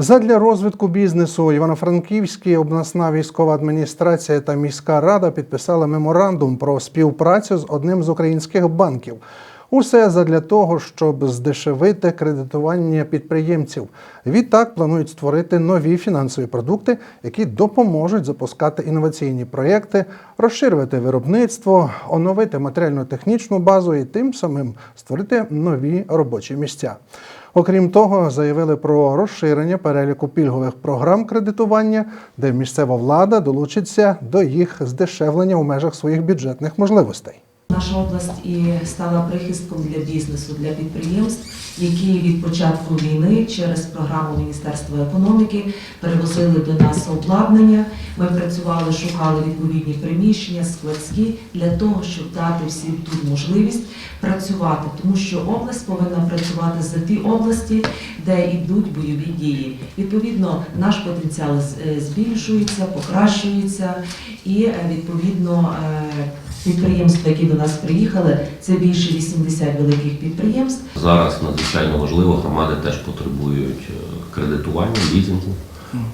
Задля розвитку бізнесу Івано-Франківська обласна військова адміністрація та міська рада підписали меморандум про співпрацю з одним з українських банків. Усе задля того, щоб здешевити кредитування підприємців. Відтак планують створити нові фінансові продукти, які допоможуть запускати інноваційні проєкти, розширювати виробництво, оновити матеріально-технічну базу і тим самим створити нові робочі місця. Окрім того, заявили про розширення переліку пільгових програм кредитування, де місцева влада долучиться до їх здешевлення у межах своїх бюджетних можливостей. Наша область і стала прихистком для бізнесу, для підприємств, які від початку війни через програму Міністерства економіки перевозили до нас обладнання. Ми працювали, шукали відповідні приміщення, складські для того, щоб дати всім тут можливість працювати, тому що область повинна працювати за ті області, де йдуть бойові дії. Відповідно, наш потенціал е, збільшується, покращується, і е, відповідно. Підприємства, які до нас приїхали, це більше 80 великих підприємств. Зараз надзвичайно важливо, громади теж потребують е, кредитування, лізингу.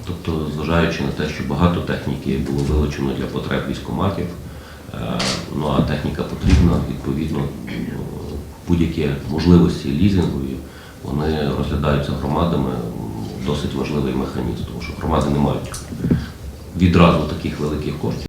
Тобто, зважаючи на те, що багато техніки було вилучено для потреб військоматів, е, ну а техніка потрібна, відповідно, будь-які можливості лізингові, вони розглядаються громадами досить важливий механізм, тому що громади не мають відразу таких великих коштів.